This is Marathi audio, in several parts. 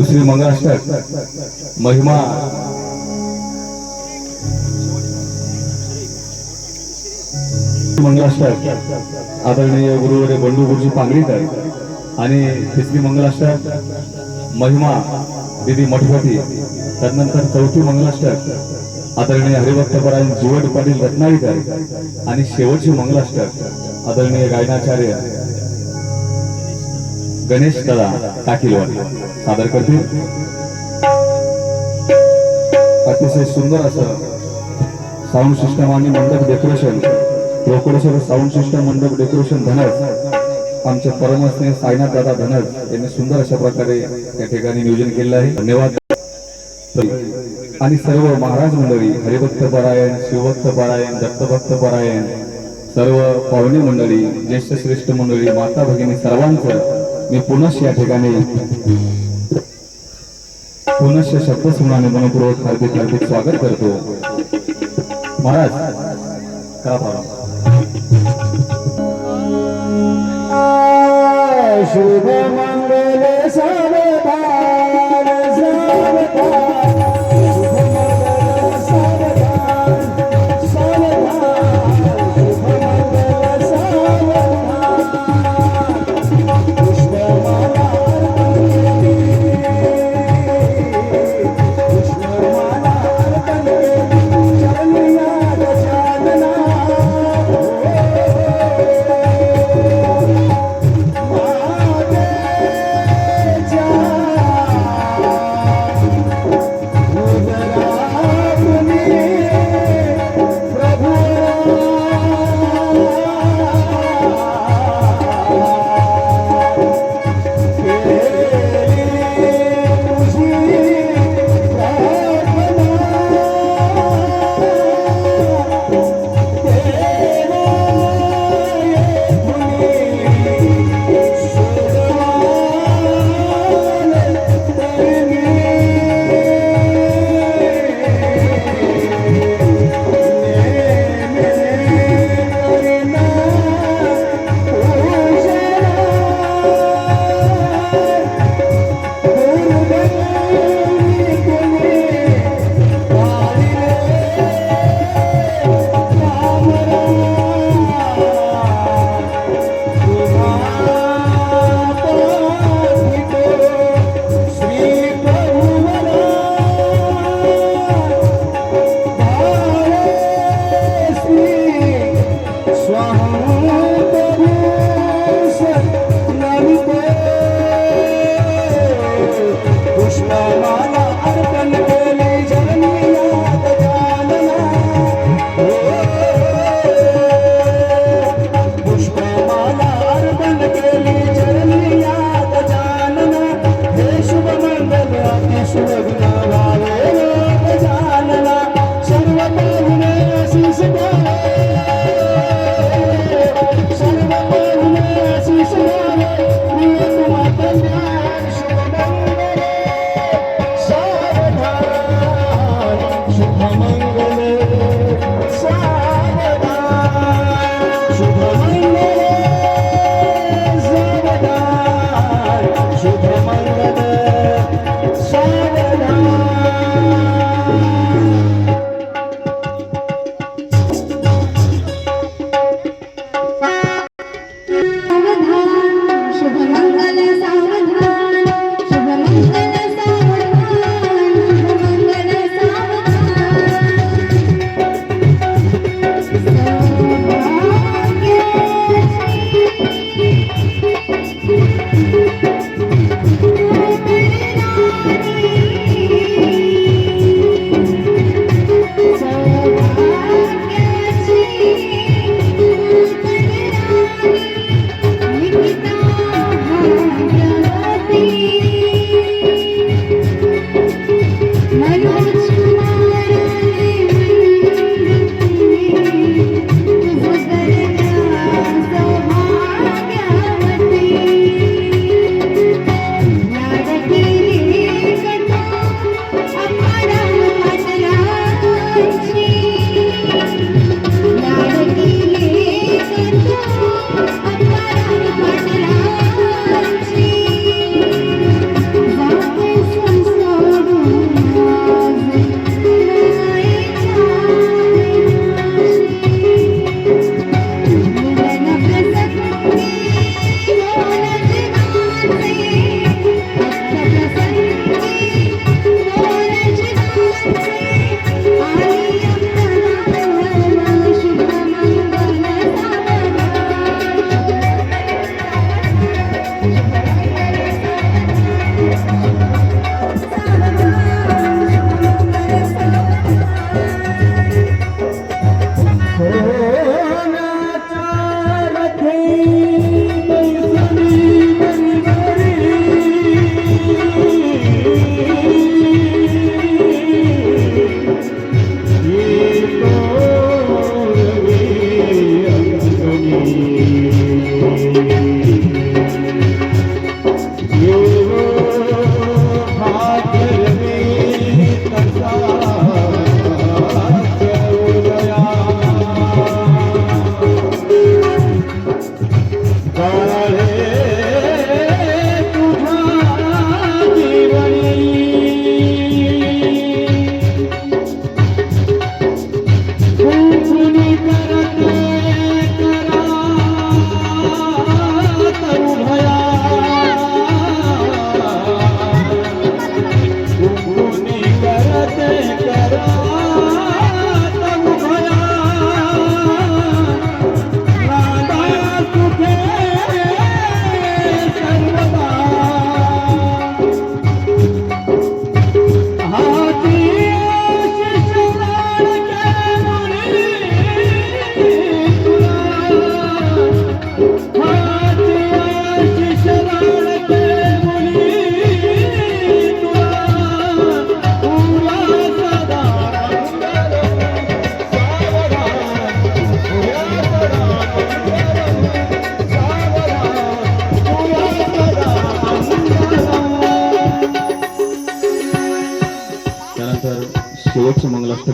दुसरी मंगळाष्टक महिमा. मंगळाष्टक आदरणीय गुरुवरे बंडू गुरुजी पांगरीकर आणि तिसरी मंगळाष्टक महिमा दिदी मठपती त्यानंतर चौथी मंगलाष्टक आदरणीय हरिभक्तपरायण जीवट पाटील रत्नागिकर आणि शेवटची मंगलाष्टक आदरणीय गायनाचार्य गणेश दादा टाकीलवाड सादर करतील अतिशय सुंदर असं साऊंड सिस्टम आणि मंडप डेकोरेशन प्रोकोरेशन साऊंड सिस्टम मंडप डेकोरेशन धनस आमचे परमस्ने साईनाथ दादा धनस यांनी सुंदर अशा प्रकारे या ठिकाणी नियोजन केलेलं आहे. धन्यवाद. आणि सर्व महाराज मंडळी हरिभक्त परायण शिवभक्त परायण दत्तभक्त परायण सर्व पाहुणे मंडळी ज्येष्ठ श्रेष्ठ मंडळी माता भगिनी सर्वांचं मी पुनश या ठिकाणी पुनश्च शब्द सुनाने मनपूर्वक हार्दिक हार्दिक स्वागत करतो महाराज का प्रारंभ. शुभ मंगल सावधान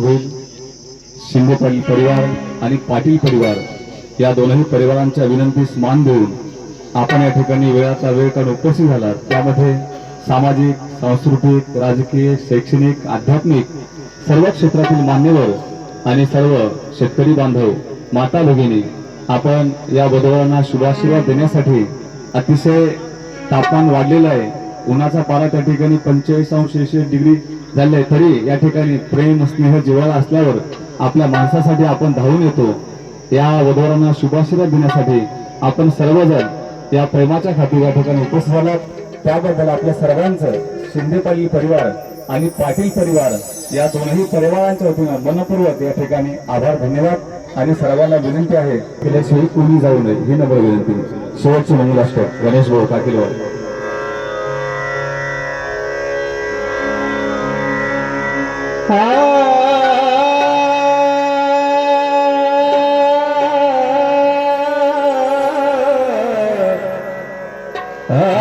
होईल शिंदे पाटील परिवार आणि पाटील परिवार या दोनही परिवारांच्या विनंतीस मान देऊन आपण या ठिकाणी वेळाचा वेळ काढून उपस्थित झाला त्यामध्ये सामाजिक सांस्कृतिक राजकीय शैक्षणिक आध्यात्मिक सर्व क्षेत्रातील मान्यवर आणि सर्व शेतकरी बांधव माता भगिनी आपण या वधूवरांना शुभाशीर्वाद देण्यासाठी अतिशय तापमान वाढलेलं आहे. उन्हाचा पारा त्या ठिकाणी पंचेचाळीस अंश डिग्री झाले तरी या ठिकाणी प्रेम स्नेह जिव्हाळा असल्यावर आपल्या माणसासाठी आपण धावून येतो. या वधूवरांना शुभाशीर्वाद देण्यासाठी आपण सर्वजण या प्रेमाच्या खाती या ठिकाणी उपस्थित झालात. त्याबद्दल आपल्या सर्वांचं शिंदे पाटील परिवार आणि पाटील परिवार या दोनही परिवारांच्या वतीनं मनपूर्वक या ठिकाणी आभार धन्यवाद. आणि सर्वांना विनंती आहे केल्याशिवाय कोणी जाऊ नये. ही नम्र विनंती. शेवटची मंगलाष्टक. गणेश भाऊ पाटील भाऊ